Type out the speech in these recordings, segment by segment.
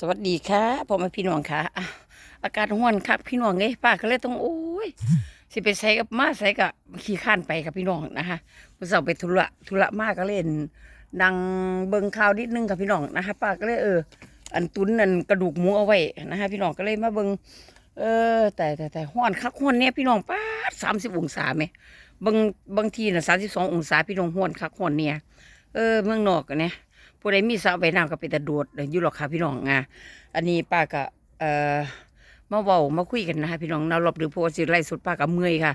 สวัสดีค่ะพ่อแม่พี่น้องค่ะอากาศร้อนครับพี่น้องเอ้ยป้าก็เลยต้องโอ้ยสิไปใส่กับมาใส่กับขี่ข้านไปกับพี่น้องนะคะเมื่อเสาร์ไปธุระธุระมากก็เล่นดังเบิงข่าวนิดนึงกับพี่น้องนะคะป้าก็เลยเออ อันตุนอันกระดูกหมูเอาไว้นะคะพี่น้องก็เลยมาเบิงเออ แต่แต่แต่ห้อนคักห้อนเนี่ยพี่น้องป้าสามสิบองศาไหมบางบางทีน่ะสามสิบสององศาพี่น้องห้อนคักห้อนเนี่ยเออเมืองนอกกันเนี่ย ผู้ใดมีสระว่ายน้ำก็ไปแต่โดดอยู่หรอกค่ะพี่น้องอะอันนี้ป้าก็เอ่อมาเว้ามาคุยกันนะคะพี่น้องนารอบหรือเพราะว่าสิไล่สุดป้าก็เมื่อยค่ะ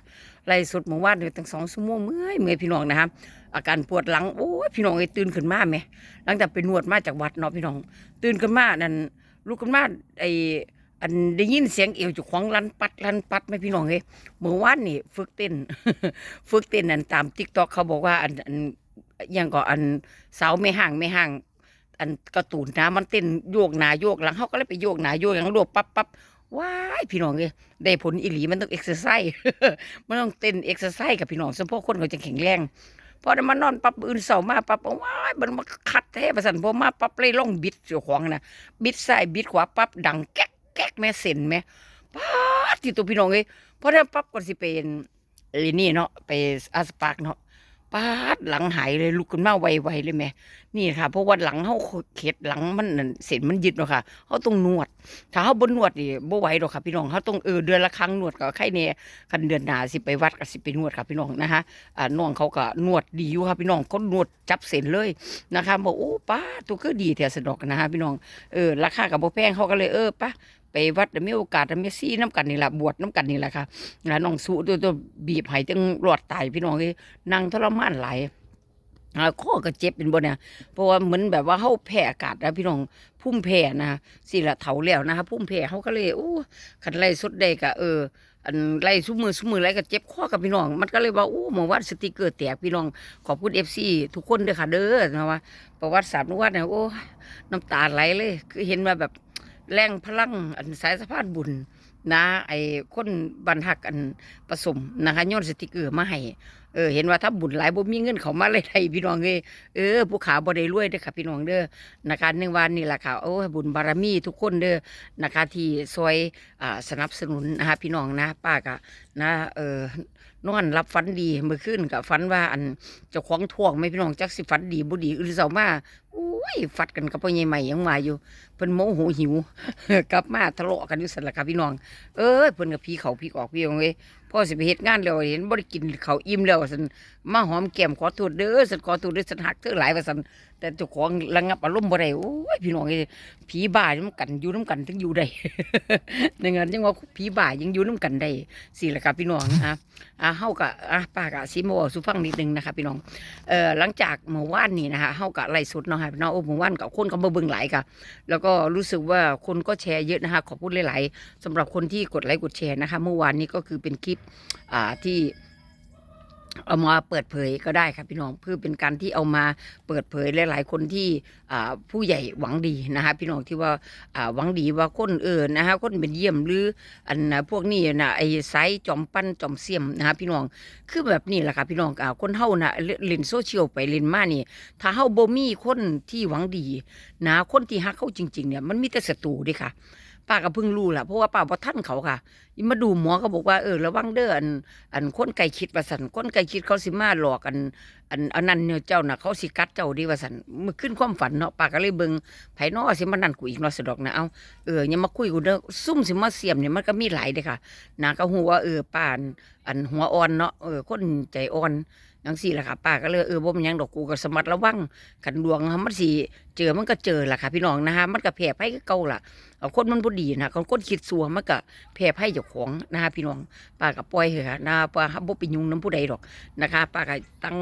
ไล่สุดเมื่อวานเนี่ยตั้งสองชั่วโมงเมื่อยเมื่อยพี่น้องนะครับอาการปวดหลังโอ้ยพี่น้องไอ้ตื่นขึ้นมาไหมหลังจากไปนวดมาจากวัดเนาะพี่น้อง ตื่นขึ้นมานั่นลุกขึ้นมาไอ้อันได้ยินเสียงเอวจุกของลันปัดลันปัดไหมพี่น้องเอ้ยเมื่อวานนี่ฝึกเต้นฝึกเต้นนั่นตามทิกตอกเขาบอกว่าอันอัน ยังก็อันเสาไม่ห่างไม่ห่าง อันกระตูนนะมันเต้นโยกหนาโยกหลังเขาก็เลยไปโยกหนาโยกหลังโยกปั๊บปั๊บว้ายพี่น้องเลยได้ผลอีหลีมันต้องเอ็กซ์ไซส์มันต้องเต้นเอ็กซ์ไซส์กับพี่น้องสมพวกคนเขาจะแข็งแรงพอได้มานอนปั๊บอื่นเสามาปั๊บว้ายมันมาคัดแท้ประสันพอมาปั๊บเลยล่องบิดเสียวของนะบิดซ้ายบิดขวาปั๊บดังแก๊กแก๊กแม่เส้นแม่ป๊าดที่ตัวพี่น้องเลยพอได้ปั๊บก็สิเป็นไอ้นี่เนาะไปอาสปากเนาะ ปาดหลังหายเลยลุกขึ้นมาไวๆเลยแม่นี่ค่ะ เพราะว่าหลังเขาเข็ดหลังมันเส้นมันยึดเนาะค่ะเขาต้องนวด ถ้าเขาบนนวดนี่บ่ไหวหรอกค่ะ พี่น้องเขาต้องเออเดือนละครั้งนวดก็ไข่เนี่ยคันเดือนหนาสิไปวัดก็สิไปนวดค่ะพี่น้องนะคะอ่าน้องเขาก็นวดดีอยู่ค่ะพี่น้องก็นวดจับเส้นเลยนะคะบอกโอ้ป้าตัวคือดีแต่สะดอกนะคะพี่น้องเออราคากับบ่แพงเขาก็เลยเออป้า ไปวัดแล้วมีโอกาสแล้วมีซี่น้ำกันนี่แหละบวชน้ำกันนี่แหละค่ะแล้วน้องสู้ตัวตัวบีบให้จังรอดตายพี่น้องเอ้ยนั่งทรมานหลายอ่าข้อก็เจ็บเป็นบ่เนี่ยเพราะว่าเหมือนแบบว่าเฮาแพ้อากาศนะพี่น้องพุ่มแพ้นะสิละเถาแล้วนะคะพุ่มแพ้เขาก็เลยโอ้คันไล่สุดได้ก็เอออันไล่ซุมือซุมือไล่ก็เจ็บข้อกับพี่น้อง มันก็เลยว่าโอ้หมอวัดสติเกอร์แตกพี่น้องขอบคุณ FC ทุกคนเด้อค่ะเด้อนะว่าประวัติศาสตร์นวัดเนี่ยโอ้น้ำตาไหลเลย คือเห็นว่าแบบ แรงพลังอันสายสะพานบุญนะไอ้คนบันทักอันผสมนะคะโยนสติกเกอร์มาให้ เออเห็นว่าถ้าบุญหลายบ่มีเงินเขามาเลยไทยพี่น้องเอ้ยเออผู้ขาบ่ได้รวยเด้อค่ะพี่น้องเด้อนะคะหนึ่งวันนี่แหละค่ะโอ้บุญบารมีทุกคนเด้อนะคะที่ซอยอ่าสนับสนุนนะคะพี่น้องนะป้าก็นะเออนอนรับฝันดีเมื่อคืนก็ฝันว่าอันเจ้าของท่วงไม่พี่น้องจักสิฝันดีบ่ดีอื่นเสามาโอ้ยฟัดกันกับพ่อใหญ่ใหม่ยังมาอยู่เพิ่นโมโหหิว กลับมาทะเลาะกันอยู่สันละค่ะพี่น้อง เอ้ยเพิ่นกับพี่เขาพี่ออกพี่เอาเอ้ย พ่อสิไปเฮ็ดงานแล้วเห็นบ่ได้กินข้าวอิ่มแล้วซั่น มาหอมแก้มขอโทษเด้อสันขอโทษเด้อสันหักเธอหลายว่าสันแต่เจ้าของระงับอารมณ์บ่ได้โอ้ยพี่น้องเอ้ผีบ้ายังกันอยู่น้ำกันถึงอยู่ได้ในงานยังว่าผีบ้ายังอยู่น้ำกันได้สิละครับพี่น้องอะอะเฮาก็อะป้าก็สิมาเว้าสู่ฟังนิดนึงนะคะพี่น้องเอ่อหลังจากเมื่อวานนี้นะคะเฮาก็ไล่สุดเนาะค่ะพี่น้องโอ้เมื่อวานก็คนก็มาเบิ่งหลายค่ะแล้วก็รู้สึกว่าคนก็แชร์เยอะนะคะขอบคุณหลายๆสำหรับคนที่กดไลค์กดแชร์นะคะ เมื่อวานนี้ก็คือเป็นคลิปอ่าที่ เอามาเปิดเผยก็ได้ครับพี่น้องเพื่อเป็นการที่เอามาเปิดเผยหลาย ๆ คนที่ผู้ใหญ่หวังดีนะคะพี่น้องที่ว่าอ่าหวังดีว่าคนเอินนะคะคนเป็นเยี่ยมหรืออันนะพวกนี้นะไอ้ไซส์จอมปั้นจอมเสียมนะคะพี่น้องคือแบบนี้แหละค่ะพี่น้องอ่าคนเฮานะเล่นเล่นโซเชียลไปเล่นมานี่ถ้าเฮาบ่มีคนที่หวังดีนะคนที่ฮักเขาจริง ๆ เนี่ยมันมีแต่ศัตรูด้ค่ะ ป้าก็เพิ่งรู้แหละเพราะว่าป้าบ่ทันเขาค่ะมาดูหมอก็บอกว่าเออระวังเด้ออัน อันคนไก่คิดว่าสันคนไก่คิดเขาสิมาหลอกอัน อันอันนั้นเนี่ยเจ้าน่ะเขาสิกัดเจ้าดีว่าสันมือขึ้นความฝันเนาะปาก็เลยเบิงไผนอสิมานั่นกูอีกเนาะสะดอกนะเอาเอออย่ามาคุยกูเด้อซุ่มสิมาเสียมเนี่ยมันก็มีหลายเด้ค่ะนาก็ฮู้ว่าเออป้าอันอันหัวอ่อนเนาะเออคนใจอ่อน จังซี่แหละค่ะป้าก็เลยเออบ่มยังดอกกูก็สมัดระวังกันดวงมันสิเจอมันก็เจอละค่ะ พี่น้องนะคะมันก็แผ่ไผคือเก่าละเอาคนมันบ่ดีนะคนคนคิดซัวมันก็แผ่ไผเจ้าของนะคะพี่น้องป้าก็ปล่อยเถอะค่ะนะป้าบ่ไปยุ่งน้ำผู้ใดหรอกนะคะป้าก็ตั้ง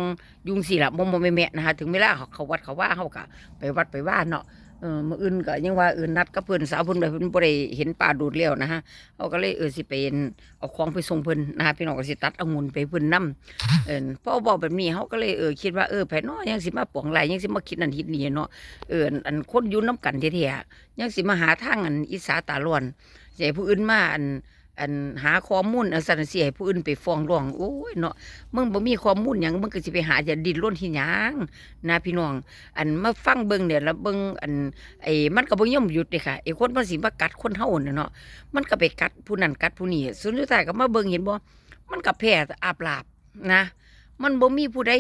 ยุ่งสิละบ่บ่แม่นะคะถึงเวลาเขาเขาวัดเขาว่าเขาก็ไปวัดไปว่าเนาะ เออมื่ออื่นก็ยังว่าเอื่นนัดกับเพิ่นสาวเพิ่นไปเพิ่นบ่ได้เห็นป่าดูดแล้วนะฮะเขาก็เลยเออสิไปเอาของไปส่งเพิ่นนะฮะพี่น้องก็สิตัดองุ่นไปเพิ่นนํเออพอบอกแบบนี้เขาก็เลยเออคิดว่าเออไผน้อยังสิมาปองไหลยังสิมาคิดนั่นคิดนี่เนาะเอออันคนอยู่นํกันแท้ๆยังสิมาหาทางอันอิสาตาล้วนใหญ่ผู้อื่นมาอัน อันหาข้อมูลอันสันเสียให้ผู้อื่นไปฟ้องร้องโอ้ยเนาะมึงบ่มีข้อมูลหยังมึงก็สิไปหาจะดิ้นรนที่หยังนะพี่น้อง อันมาฟังเบิ่งเนี่ยแล้วเบิ่งอันไอ้มันก็บ่ยอมหยุดเด้ค่ะไอ้คนมันสิมากัดคนเฮาน่ะเนาะมันก็ไปกัดผู้นั้นกัดผู้นี้สุดท้ายก็มาเบิ่งเห็นบ่มันก็แพ้อาบลาบนะมันบ่มีผู้ใด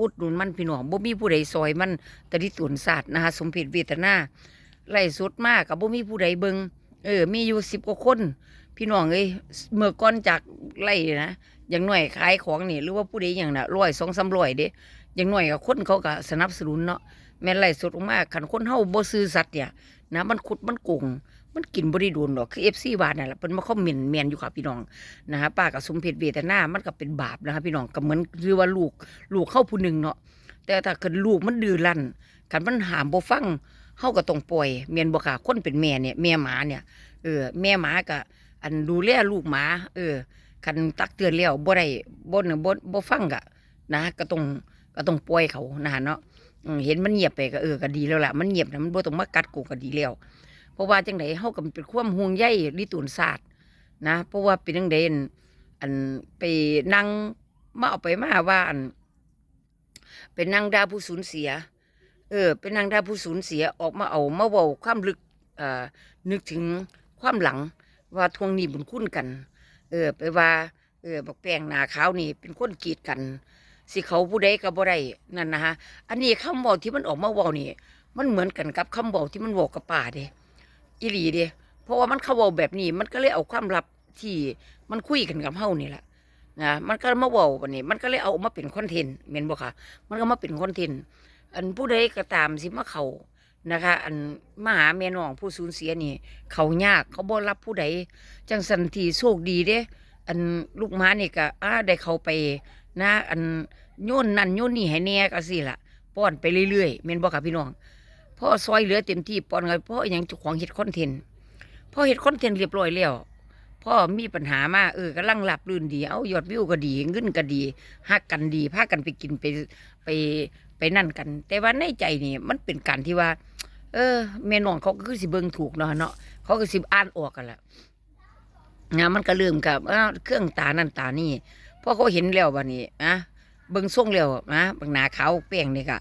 อุดหนุนมันพี่น้องบ่มีผู้ใดซอยมันตะดิตุนศาสตร์นะคะสมเพชเวทนาไล่สุดมากก็บ่มีผู้ใดเบิ่งเออ มีอยู่10กว่าคน พี่น้องเอ้ยเมื่อก่อนจากไล่นะอย่างหน้อยขายของนี่หรือว่าผู้ใดอย่างน่ะร้อยสองสามร้อยเด้อย่างหน้อยก็คนเขาก็สนับสนุนเนาะแม่นไล่สดออกมาคันคนเฮาบ่ซื่อสัตย์เนี่ยนะมันขุดมันโกงมันกินบ่ได้โดนดอกคือ FC บาทนั่นแหละเพิ่นมาคอมเมนต์แม่นอยู่ค่ะพี่น้องนะฮะป้ากับสมเพชเวทนามันก็เป็นบาปนะคะพี่น้องก็เหมือนคือว่าลูกลูกเข้าผู้หนึ่งเนาะแต่ถ้าเกิดลูกมันดื้อรั้นคันมันหามบ่ฟังเฮาก็ต้องปล่อยแม่นบ่ค่ะคนเป็นแม่เนี่ยแม่หมาเนี่ยเออแม่หมาก็ อันดูแลลูกหมา เออคันตักเตือนแล้วบ่ได้บ่นบ่บ่ฟังก็นะก็ต้องก็ต้องปล่อยเขานะฮะเนาะเห็นมันเงียบไปก็เออก็ดีแล้วล่ะมันเงียบนะมันบ่ต้องมากัดกูก็ดีแล้ว เพราะว่าจังไดเฮาก็เป็นความห่วงใยลิตูนศาสตร์นะเพราะว่าเป็นจังไดอันอันไปนั่งมาเอาไปมาว่าอันเป็นนางดาผู้สูญเสีย เออ เป็นนางดาผู้สูญเสียออกมาเอามาเว้าความลึกเอ่อนึกถึงความหลัง ว่าทวงหนี้บุญคุณกัน เออ ไปว่า เออบักแป้งหนาขาวนี่ เป็นคนกีดกัน สิเขาผู้ใดก็บ่ได้นั่นนะฮะ อันนี้คำเว้าที่มันออกมาว้านี่ มันเหมือนกันกับคำเว้าที่มันเว้ากับป่าเด้อีหลีเด้เพราะว่ามันเขาว้าแบบนี้ มันก็เลยเอาความลับที่มันคุยกันกับเฮานี่แหละนะมันก็มาว้าบัดนี้ มันก็เลยเอามาเป็นคอนเทนต์แม่นบ่ค่ะ มันก็มาเป็นคอนเทนต์อันผู้ใดก็ตามสิมาเขา นะคะ อันมหาแม่น้องผู้สูญเสียนี่ เขายากเขาบ่รับผู้ใดจังสันทีโชคดีเด้อันลูกม้านี่ก็อ่าได้เข้าไปนะอันโยนนั่นโยนนี่ให้แน่ก็สิล่ะป้อนไปเรื่อยๆแม่นบ่ค่ะพี่น้องพ่อซอยเหลือเต็มที่ป้อนกันพ่ออหยังจ้าของเฮ็ดคอนเทนต์พ่อเฮ็ดคอนเทนต์เรียบร้อยแล้วพ่อมีปัญหามาเออกำลังรับรื่นดีเอายอดวิวก็ดีเงินก็ดีฮักกันดีพากันไปกินไปไปไปนั่นกัน แต่ว่าในใจนี่มันเป็นการที่ว่า เออแม่น้องเขาก็คือสิเบิ่งถูกเนาะเนาะเขาก็สิอ่านออกกันแหละนะมันก็เริ่มกับเครื่องตานั่นตานี่พอเขาเห็นแล้วบัดนี้นะเบิ่งส่งแล้วนะบางหนาขาวแป้งนี่ก็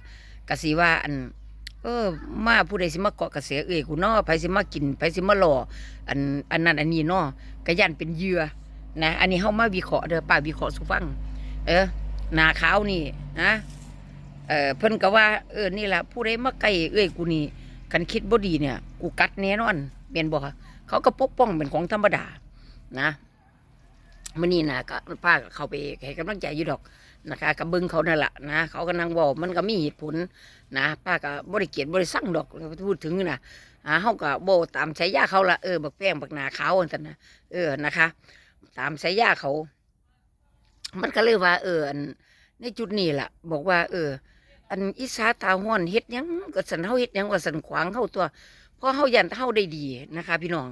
ก็สิว่าอัน เออ มาผู้ใดสิมาเกาะกระแสเอ้ยกูเนาะไผสิมากินไผสิมาหล่ออันอันนั้นอันนี้เนาะก็ยันเป็นเหยื่อนะ อันนี้เฮามาวิเคราะห์เด้อป้าวิเคราะห์สู่ฟัง เออหนาขาวนี่นะเออเพิ่นก็ว่า เออนี่ล่ะผู้ใดมาใกล้เอ้ยกูนี่ คันคิดบ่ดีเนี่ย กูกัดแน่นอนแม่นบ่คะเขาก็ปกป้องเป็นของธรรมดา นะมื้อนี้นะก็ป้าก็เข้าไปให้กำลังใจอยู่ดอกนะคะกับเบิ่งเขานั่นล่ะนะเขาก็นั่งเว้ามันก็มีเหตุผลนะป้าก็บริเกียรบริสั่งดอกพูดถึงนะอ่าเฮาก็โบตามใช้ยาเขาละเออบักแป้งบักหนาเขาอันนั้นนะเออนะคะ ตามใช้ยาเขา มันก็เลยว่า เออในจุดนี้ล่ะ บอกว่า เออ อันอิสาตาห้อนเฮ็ดยังก็สันเฮาเฮ็ดยังว่าสันขวางเฮาตัวเพราะเฮายันเฮาได้ดีนะคะ พี่น้อง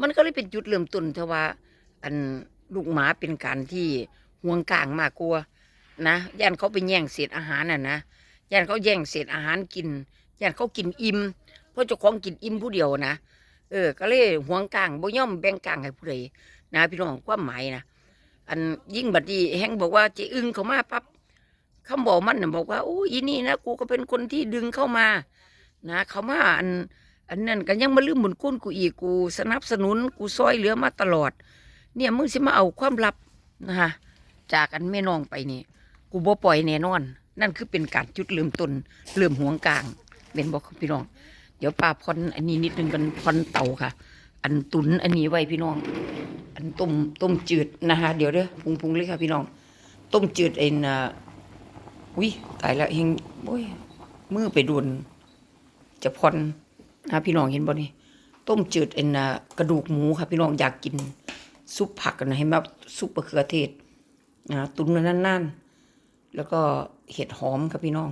มันก็เลยเป็นจุดเริ่มต้นทว่า อันลูกหมาเป็นการที่ห่วงกลางมากกลัวานะยันเขาไปแย่งเศษอาหารน่ะนะย่านเขาแย่งเศษอาหารกินย่านเขากินอิ่มเพราะเจ้าของกินอิ่มผู้เดียวนะเออ ก็เลยห่วงกลางบ่ย่อมแบ่งกลางให้ผู้ใดนะพี่น้องความหมายนะอันยิ่งบัดนี้แฮงบอกว่าเจอึ้งเขามาปั๊บ คำบอกมันน่ะบอกว่าโอ้อีนี่นะกูก็เป็นคนที่ดึงเข้ามา นะ เขามาอัน อันนั้นก็ยังมาลืมบุญคุณกูอีกกูสนับสนุนกูซอยเหลือมาตลอด เนี่ยมึงสิมาเอาความลับนะฮะจากอันแม่น้องไปนี่กูบ่ปล่อยแน่นอน นั่นคือเป็นการจุดเริ่มต้นเริ่มหวงกลางเป็นบอกพี่น้อง เดี๋ยวป้าพอนอันนี้นิดนึงกันพอนเต่าค่ะ อันตุนอันนี้ไว้พี่น้อง อันต้มต้มจืดนะคะเดี๋ยวเด้อพุงพุงเลยค่ะพี่น้อง ต้มจืดเอ็นอะ อุ้ยตายแล้วเฮงโอ้ยมือไปโดนจะพอนนะพี่น้องเห็นบ่นี่ต้มจืดเอ็นอะกระดูกหมูค่ะพี่น้องอยากกินซุปผักกันนะให้มาซุปมะเขือเทศนะตุนไว้นานๆแล้วก็เห็ดหอมครับพี่น้อง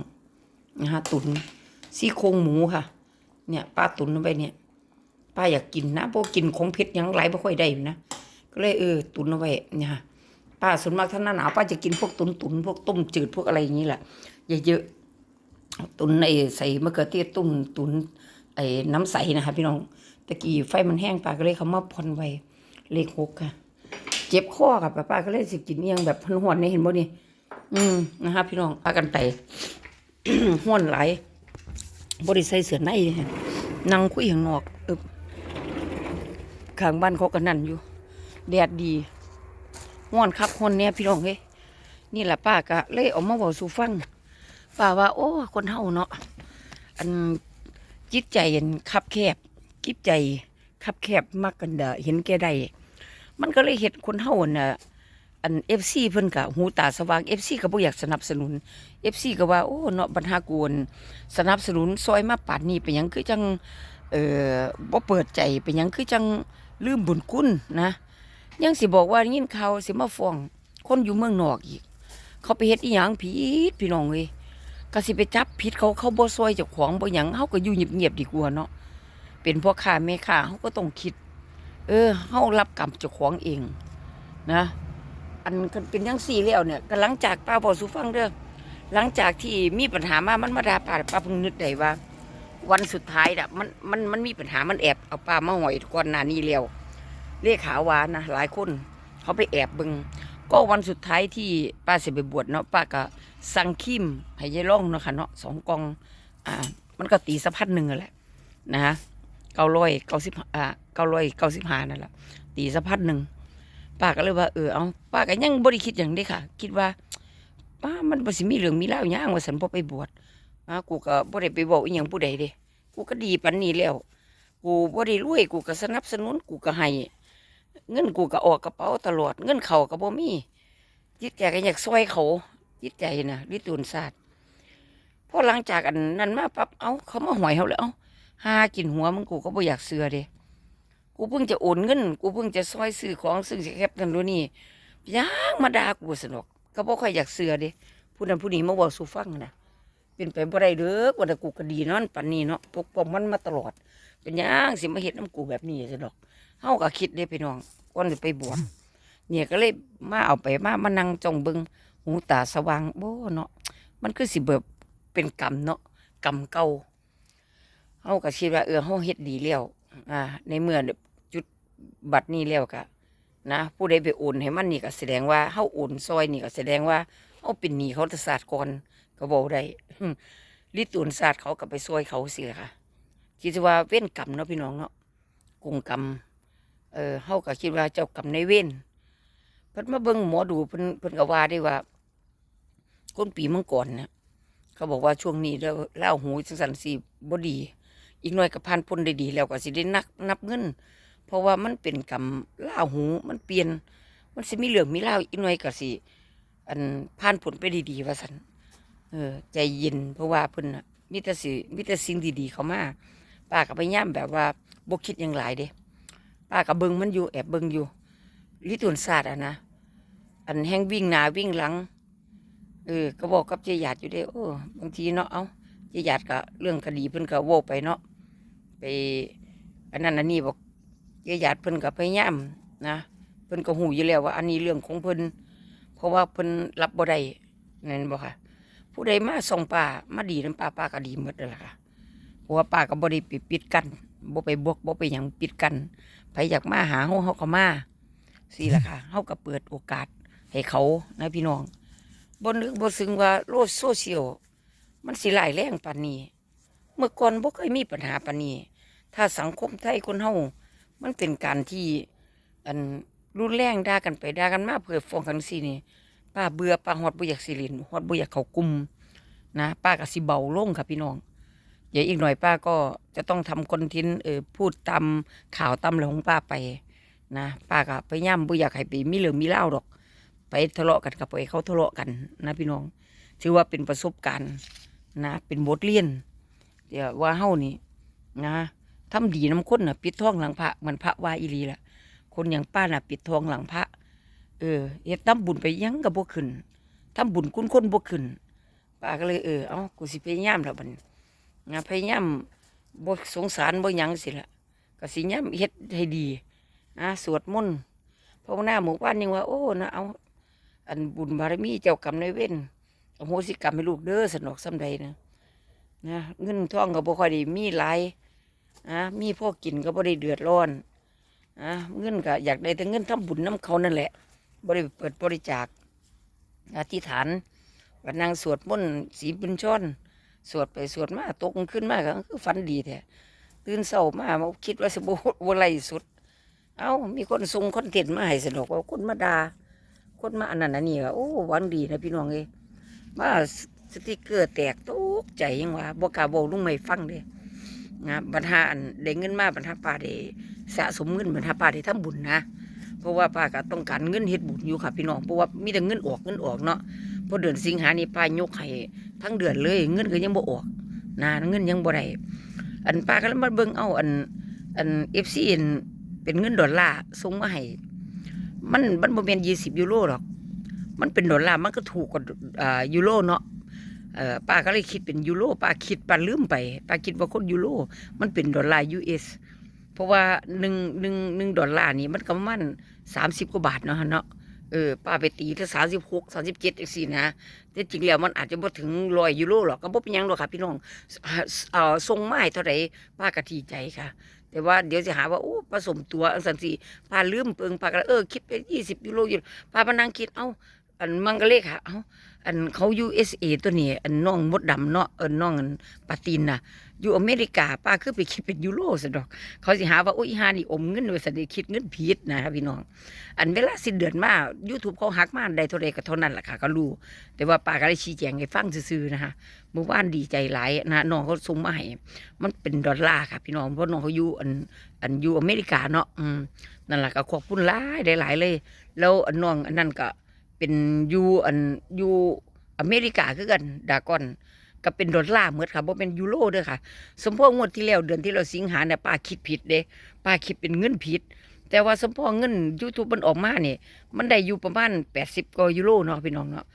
นะฮะตุนซี่โครงหมูค่ะ เนี่ย ป้าตุนเอาไปเนี่ย ป้าอยากกินนะเพราะกินของเผ็ดยังไหลไม่ค่อยได้อยู่นะก็เลยเออ ตุนเอาไว้เนี่ยค่ะ ป้าส่วนมากถ้าหน้าหนาวป้าจะกินพวกตุนตุนพวกต้มจืดพวกอะไรอย่างนี้แหละเยอะๆตุนไอ้ใส่มะเขือเทศตุนตุนไอ้น้ำใสนะคะพี่น้องตะกี้ไฟมันแห้งป้าก็เลยเขามาพอนไว้เลขหกค่ะ เจ็บคอกับป้าก็เลยสิกินเอียงแบบพันหวนนี่เห็นบ่นี่อืมนะคะพี่น้องพากันไต่ห้วนไหลายบ่ได้ใส่เสือในเลยนั่งคุยข้างนอกเอบข้างบ้านเขาก็นั่นอยู่ แดดดี ห้วนคักห้วนเนี่ยพี่น้องเฮ้ยนี่แหละป้าก็เลยออกมาบอกสู่ฟังป้าว่า โอ้คนเฮาเนาะอันจิตใจอันคับแคบจิตใจคับแคบมักกันเดอเห็นแก่ได้มันก็เลยเห็ดคนเฮาน่ะอันเอฟซีเพิ่นกะหูตาสว่างเอฟซีก็บ่อยากสนับสนุนเอฟซีก็ว่าโอ้เนาะบรรหากวนสนับสนุนซอยมาป่านนี้เป็นหยังคือจังเอ่อบ่เปิดใจเป็นหยังคือจังลืมบุญคุณนะ ยังสิบอกว่ายินข่าวสิมาฟ้องคนอยู่เมืองนอกอีก เขาไปเฮ็ดอีหยังผิดพี่น้องเอ้ยก็สิไปจับผิดเขาเขาบ่ซอยเจ้าของบ่หยังเฮาก็อยู่เงียบๆดีกว่าเนาะเป็นพ่อค้าแม่ค้าเฮาก็ต้องคิด เออเฮารับกรรมเจ้าของเองนะ อันกันเป็นยังสี่แล้วเนี่ยก็หลังจากป้าบอกสู่ฟังเด้อหลังจากที่มีปัญหามามันมาดาป้าป้าเพิ่งนึกได้ว่า วันสุดท้ายน่ะมันมันมันมีปัญหามันแอบเอาป้ามาหอยก่อนหน้านี้แล้ว เลขขาวานนะหลายคนเขาไปแอบบึง ก็วันสุดท้ายที่ป้าเสไปบวชเนาะป้าก็สั่งคิมให้ยายร่องเนาะค่ะเนาะสองกองอ่ามันก็ตีสะพัดหนึ่งแหละนะฮะเก้าร้อยเก้าสิบอ่าเก้าร้อยเก้าสิบห้านั่นแหละตีสะพัดหนึ่งป้าก็เลยว่าเออเอาป้าก็ยังบ่ได้คิดอย่างนี้ค่ะ คิดว่าป้ามันบ่สิมีเรื่องมีเล่าวหย่างว่าสันบ่ไปบวชอ่ากูก็บ่ได้ไปบอกอีหยังผู้ใดเด้กูก็ดีปานนี้แล้ว กูบ่ได้รวยกูก็สนับสนุนกูก็ให้ เงินกูก็ออกกระเป๋าตลอด เงินเขาก็บ่มีจิตใจก็อยากช่วยเขาจิตใจนะลิตูนศาสตร์พอหลังจากอันนั้นมาปั๊บเอ้าเขามาหวยเฮาแล้วเอ้าหากินหัวมึงกูก็บ่อยากเสือเด้กูเพิ่งจะโอนเงิน กูเพิ่งจะซอยซื้อของซึ่งสิแคบกันดูนี่ยังมาด่ากูสนอกก็บ่ค่อยอยากเสือเด้ผู้นั้นผู้นี้มาบอกสู่ฟังนะเป็นไปบ่ได้เด้อว่าแต่กูก็ดีนอนปันนี้เนาะปกป้องมันมาตลอด เป็นยังสิมาเฮ็ดน้ำกูแบบนี้สนอก เฮาก็คิดเด้พี่น้องก่อนสิไปบวชเนี่ยก็เลยมาเอาไปมามานั่งจ้องเบิ่งหูตาสว่างโบ่เนาะมันคือสิแบบเป็นกรรมเนาะกรรมเก่าเฮาก็คิดว่าเออเฮาเฮ็ดดีแล้วอ่า ในเมื่อจุดบัตรนี้แล้วกะนะผู้ใดไปโอนให้มันนี่ก็แสดงว่าเฮาโอนซอยนี่ก็แสดงว่าเฮาเป็นหนี้เขาศาสตร์ก่อนก็บอกได้ลิตูนศาสตร์เขาก็ไปซอยเขาเสียค่ะคิดว่าเว้นกรรมเนาะพี่น้องเนาะกงกรรม เออเฮาก็คิดว่าเจ้ากรรมนายเว้นเพิ่นมาเบิ่งหมอดูเพิ่นเพิ่นก็ว่าได้ว่าคนปีมังกรเนี่ยเขาบอกว่าช่วงนี้แล้วเล่าหูจังสันสีบ่ดี อีกหน่อยก็ผ่านพ้นได้ดีแล้วก็สิได้นักนับเงิน เพราะว่ามันเป็นกรรมล่าหูมันเปลี่ยน มันสิมีเหลืองมีเล่าอีกหน่อยก็สิอันผ่านผลไปดีๆว่าสันเออ ใจเย็นเพราะว่าเพิ่นน่ะมีแต่สิมีแต่สิ่งดีๆเขามาป้าก็พยายามแบบว่าบ่คิดอย่างหลายเด้ ป้าก็เบิงมันอยู่แอบเบิงอยู่ลิตุนศาสตร์อะนะอันแห้งวิ่งหน้าวิ่งหลังเออก็บอกกับเจียาดอยู่เด้โอ้บางทีเนาะเอาเจียาดก็เรื่องคดีเพิ่นก็โวไปเนาะไปอันนั้นอันนี้บอกญาติญาติเพิ่นก็พยายามนะเพิ่นก็หูอยู่แล้วว่า อันนี้เรื่องของเพิ่นเพราะว่าเพิ่นรับบ่ได้นั่นบ่ค่ะ ผู้ใดมาส่งป้ามาดีนํป้าป้าก็ดีหมดนั่นแหละค่ะเพราะว่าป้าก็บ่ได้ไปปิดกัน บ่ไปบวกบ่ไปหยังปิดกันไผอยากมาหาเฮาเฮาก็มาสิล่ะค่ะเฮาก็เปิดโอกาสให้เขานะพี่น้องบ่นึกบ่ซึ้งว่าโลกโซเชียลมันสิหลายแรงปานนี้ เมื่อก่อนบ่เคยมีปัญหาปานนี้ ถ้าสังคมไทยคนเฮามันเป็นการที่อันรุนแรงด่ากันไปด่ากันมาเพื่อฟ้องกันสินี่ป้าเบื่อป้าฮอดบ่อยากสิเลินฮอดบ่อยากเข้ากลุ่มนะป้าก็สิเบาลงค่ะพี่น้อง เดี๋ยวอีกหน่อยป้าก็จะต้องทำคอนเทนต์เออพูดตามข่าวตามอะไรของป้าไปนะป้าก็พยายามบ่อยากให้ไปมีเรื่องมีเล่าวดอก ไปทะเลาะกันกับไปเขาทะเลาะกันนะพี่น้อง ถือว่าเป็นประสบการณ์นะเป็นบทเรียนเดี๋ยวว่าเฮานี่นะทำดีน้ำคนน่ะปิดทองหลังพระมือนพระว่าอีหลีละคนอย่างป้าน่ะปิดท้องหลังพระ เออเฮ็ดทำบุญไปยังกับบ่ขึ้นทำบุญคุณคนบ่ขึ้นป้าก็เลยเออเอ้ากูสิพยายามแล้วบัดนี้ นะพยายามบ่สงสารบ่ยังสิละก็สิยามเฮ็ดให้ดีนะสวดมนต์ภาวนาหมู่บ้านยังว่า โอ้นะเอาอันบุญบารมีเจ้ากรรมนายเวรอโหสิกรรมให้ลูกเด้อสนอกซ้ำใดนะนะเงินทองก็บ่ค่อยได้มีหลายอะมีพวกกินก็บ่ได้เดือดร้อนอะเงินก็อยากได้แต่เงินทำบุญน้ำเขานั่นแหละบริเปิดบริจาคอธิษฐานวันนางสวดมนต์สีบุญช้อน สวดไปสวดมาตกขึ้นมาก็คือฝันดีแท้ตื่นเศร้ามามาคิดว่าสบวไรสุด เอ้า มีคนส่งคอนเทนต์มาให้สนุกว่าคนมาดาคนมาอันนั้นอันนี้ก็โอ้หวังดีนะพี่น้องเอ้มาสติกเกอร์แตกตกใจยังว่าบ่กล้าบลุงไม่ฟังเด้นะบรรหาอันได้เงินมาบรรหาป้าได้สะสมเงินบรรหาป้าได้ทำบุญนะ เพราะว่าป้าก็ต้องการเงินเฮ็ดบุญอยู่ค่ะพี่น้องเพราะว่ามีแต่เงินออกเงินออกเนาะ พอเดือนสิงหานี่ป้ายกให้ทั้งเดือนเลย เงินก็ยังบ่ออกนะเงินยังบ่ได้อันป้าก็เลยมาเบิ่งเอาอัน อัน FC อันเป็นเงินดอลลาร์ส่งมาให้มันมันบ่แม่น20ยูโรหรอก มันเป็นดอลลาร์มันก็ถูกกว่าอ่ายูโรเนาะเออป้าก็เลยคิดเป็นยูโรป้าคิดป้าลืมไปป้าคิดว่าคนยูโรมันเป็นดอลลาร์ US เอสเพราะว่าหนึ่งหนึ่งหนึ่งดอลลาร์นี่มันก็ประมาณสามสิบกว่าบาทเนาะเนาะ เออป้าไปตีที่สามสิบหกสามสิบเจ็ดอีกสี่นะแต่จริงแล้วมันอาจจะบ่ถึงร้อยยูโรหรอกก็บ่เป็นยังหรอกค่ะพี่น้องเอ่อทรงไม้เท่าไหร่ป้ากะทีใจค่ะ แต่ว่าเดี๋ยวจะหาว่าโอ้ผสมตัวอันสันสีป้าลืมเปิงป้าก็เออคิดไปยี่สิบยูโรอยู่ป้ามานั่งคิดเอ้าอันมังกรเลขค่ะเอ้า อันเขา USA ตัวนี้อันน้องมดดำเนาะออน้องอันปาตินน่ะ อยู่อเมริกาป้าคือไปคิดเป็นยูโรซะดอก เขาสิหาว่าอุ้ยหานี่อมเงินไว้สันนิคิดเงินผิดนะครับพี่น้อง อันเวลาสิ้นเดือนมา YouTube เขาหักมาได้เท่าใดก็เท่านั้นแหละค่ะก็รู้ แต่ว่าป้าก็ได้ชี้แจงให้ฟังซื่อๆนะคะเมื่อวานดีใจหลายนะน้องเขาส่งมาให้มันเป็นดอลลาร์ค่ะพี่น้องเพราะน้องเขาอยู่อันอันอยู่อเมริกาเนาะอืมนั่นแหละก็ขอบคุณหลายได้หลายเลย แล้วอันน้องอันนั้นก็ เป็นยูอันยูอเมริกาคือกันดากอนก็เป็นดอลลาร์เหมือนค่ะบ่เป็นยูโรเด้อค่ะ สมพงงวดที่แล้วเดือนที่เราสิงหาเนี่ยป้าคิดผิดเด้ป้าคิดเป็นเงินผิด แต่ว่าสมพอเงิน YouTube มันออกมาเนี่ยมันได้อยู่ประมาณ80กว่ายูโรเนาะพี่น้องเนาะ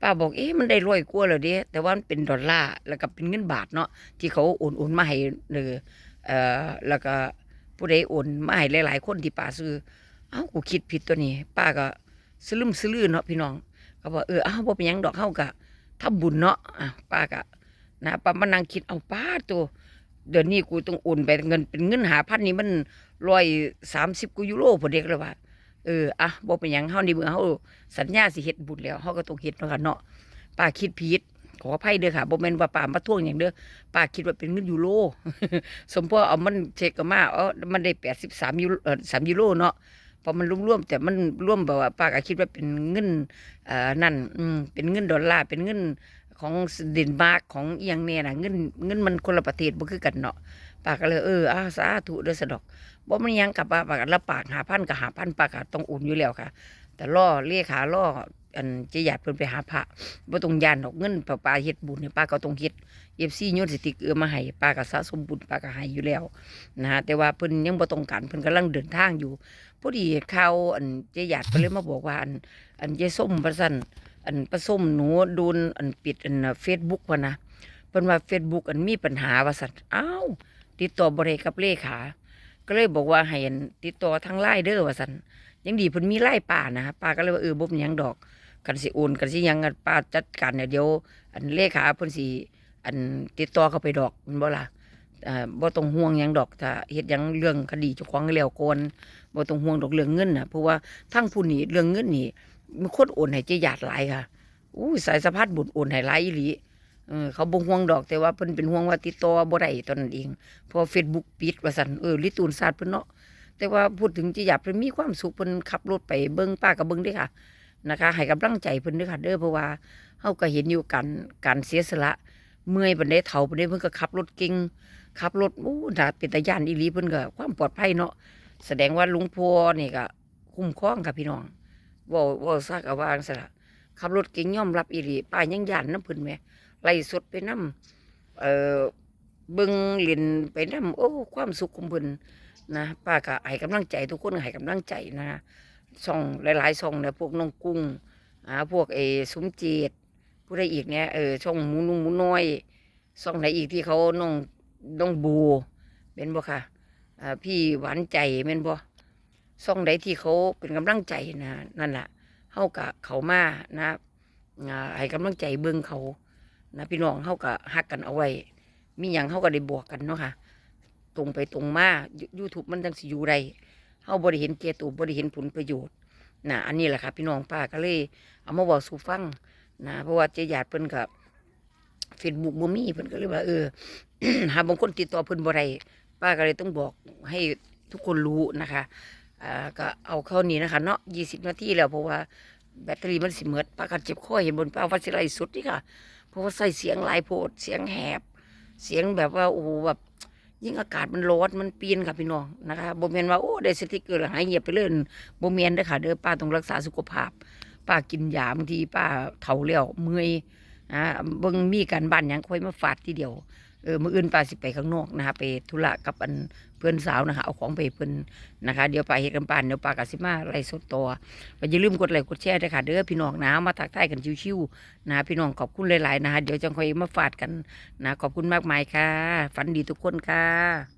ป้าบอกเอ๊ะมันได้ร้อยกว่าแล้วเด้แต่ว่ามันเป็นดอลลาร์แล้วก็เป็นเงินบาทเนาะที่เขาโอนโอนมาให้เออเอ่อแล้วก็ผู้ใดโอนมาให้หลาย ๆ คนที่ป้าซื้อเอ้ากูคิดผิดตัวนี้ ป้าก็ สลืมสลือเนาะพี่น้องก็บอกเอออ้าวบ่เป็นหยังดอกเฮาก็ทำบุญเนาะอะป้าก็นะป้ามานั่งคิดเอาป้าตัวเดี๋ยวนี้กูต้องโอนไปเงินเป็นเงินหาพันนี่มันร้อยสามสิบกูยูโรพอเด็กเลยว่าเอออะบ่เป็นหยังเฮานี่เมื่อเฮาสัญญาสิเฮ็ดบุญแล้วเฮาก็ต้องเฮ็ดเนาะค่ะเนาะป้าคิดผิดขออภัยเด้อค่ะบ่แม่นว่าป้ามาท่วงอย่างเด้อป้าคิดว่าเป็นเงินยูโร สมพอเอามันเช็คออกมาเออมันได้83ยูโรเอ่อ3ยูโรเนาะ พอมันร่วมๆแต่มันร่วมแบบว่าป้าก็คิดว่าเป็นเงินเอ่อนั่นอืมเป็นเงินดอลลาร์เป็นเงินของเดนมาร์กของเอียงเนี่ยนะเงินเงินมันคนละประเทศบ่คือกันเนาะป้าก็เลยเอออาสาธุเด้อสะดอกบ่มันยังกลับป้าป้าก็รับปากหาพันก็หาพันป้าก็ต้องอุ่นอยู่แล้วค่ะ แต่ล่อเลขาล่ออันจะหยาดเพิ่นไปหาพระบ่ต้องยานดอกเงินป้าป้าเฮ็ดบุญเนี่ยป้าก็ต้องเฮ็ด FC โยนสติกเอือมาให้ป้าก็สะสมบุญป้าก็ให้อยู่แล้วนะฮะแต่ว่าเพิ่นยังบ่ต้องการเพิ่นกำลังเดินทางอยู่ พอดีข่าวอันเจหยาดก็เลยมาบอกว่าอันอันเจส้มประสันอันประส้มหนูโดนอันปิดอันเฟซบุ๊กวะนะเพิ่นว่าเฟซบุ๊กอันมีปัญหาว่าสันอ้าวติดต่อบริกับเลขาก็เลยบอกว่าให้อันติดต่อทางไลน์เด้อว่าสันยังดีเพิ่นมีไลน์ป่านะป้าก็เลยว่าเออบ่เป็นหยังดอกกันสิโอนกันสิหยังกันป้าจัดการเนี่ยเดี๋ยวอันเลขาเพิ่นสิอันติดต่อเข้าไปดอกมันบ่ล่ะ อ่าบ่ต้องห่วงหยังดอกถ้าเฮ็ดหยังเรื่องคดีเจ้าของแล้วก่อนบ่ต้องห่วงดอกเรื่องเงินน่ะเพราะว่าทั้งผู้นี้เรื่องเงินนี่มีคนโอนให้เจหยาดหลายค่ะอู้สายสะพัดบุญโอนให้หลายอีหลีเออเขาบ่ห่วงดอกแต่ว่าเพิ่นเป็นห่วงว่าติดต่อบ่ได้ตอนนั้นเองเพราะ Facebook ปิดว่าซั่นเออลิตูนศาสตร์เพิ่นเนาะแต่ว่าพูดถึงจหยาดเพิ่นมีความสุขเพิ่นขับรถไปเบิ่งป้าก็เบิ่งเด้อค่ะนะคะให้กำลังใจเพิ่นด้อค่ะเด้อเพราะว่าเฮาก็เห็นอยู่การการเสียสละ เมื่อยปานใดเฒ่าปานใดเพิ่นก็ขับรถเก่ง ขับรถอู้น่าเป็นตาย่านอีหลีเพิ่นก็ความปลอดภัยเนาะแสดงว่าลุงพ่อนี่ก็คุ้มครองค่ะพี่น้องเว่าว่าซากเอาว่าจั่งซะละขับรถเก่งย่อมรับอีหลีป้ายยังยานน้ำเพิ่นแหม่ไล่สดไปน้ำเอ่อเบิ่งเล่นไปน้ำโอ้ความสุขของเพิ่นนะป้าก็ให้กำลังใจทุกคนให้กำลังใจนะช่องหลายๆช่องเนี่ยพวกน้องกุ้งอ่าพวกเอสมเจตผู้ใดอีกเนี่ยเออช่องมูนุ่มมูน้อยช่องไหนอีกที่เขาน้อง น้องบูเป็นบ่ค่ะพี่หวานใจแม่นบ่ซ่องใดที่เขาเป็นกำลังใจนะนั่นล่ะเฮากะเขามานะให้กำลังใจเบิ่งเขานะพี่น้องเฮากะฮักกันเอาไว้ มีหยังเฮาก็ได้บวกกันเนาะค่ะ ตรงไปตรงมา YouTube มันจังสิอยู่ได้เฮาบ่ได้เห็นแก่ตัวบ่ได้เห็นผลประโยชน์นะอันนี้แหละค่ะพี่น้องป้าก็เลย เอามาบอกสู่ฟังนะเพราะว่าเจ๊หยาดเพิ่นก็ เฟซบุ๊กบ่มีเพิ่นก็เลยว่าเออหาบางคนติดต่อเพิ่นบ่ได้ป้าก็เลยต้องบอกให้ทุกคนรู้นะคะอ่าก็เอาเข้านี้นะคะเนาะ20นาทีแล้วเพราะว่าแบตเตอรี่มันสิหมดป้าก็เจ็บคอเห็นบนป้าว่าสิไลสุดนี่ค่ะ เพราะว่าใส่เสียงหลายโพดเสียงแหบ เสียงแบบว่าโอ้โหแบบยิ่งอากาศมันร้อนมันเปลี่ยนค่ะพี่น้องนะคะบ่แม่นว่าโอ้ได้สติเกอร์แล้วหายเงียบไปเลยบ่แม่นเด้อค่ะเด้อป้าต้องรักษาสุขภาพ ป้ากินยาบางทีป้าเฒ่าแล้วเมื่อย อ่าเบิ่งมีการบ้านยังค่อยมาฟาดทีเดียวเออมื้ออื่นป้าสิไปข้างนอกนะคะไปธุระกับอันเพื่อนสาวนะคะเอาของไปเพิ่อนนะคะ เดี๋ยวป้าเฮ็ดกันบ้านเดี๋ยวป้าก็สิมาไล่สดต่อก็อย่าลืมกดไลค์กดแชร์ด้วยค่ะเด้อพี่น้องนะมาทักทายกันชิวๆนะพี่น้องขอบคุณหลายๆนะคะเดี๋ยวจังค่อยมาฟาดกันนะขอบคุณมากมายค่ะ ฝันดีทุกคนค่ะ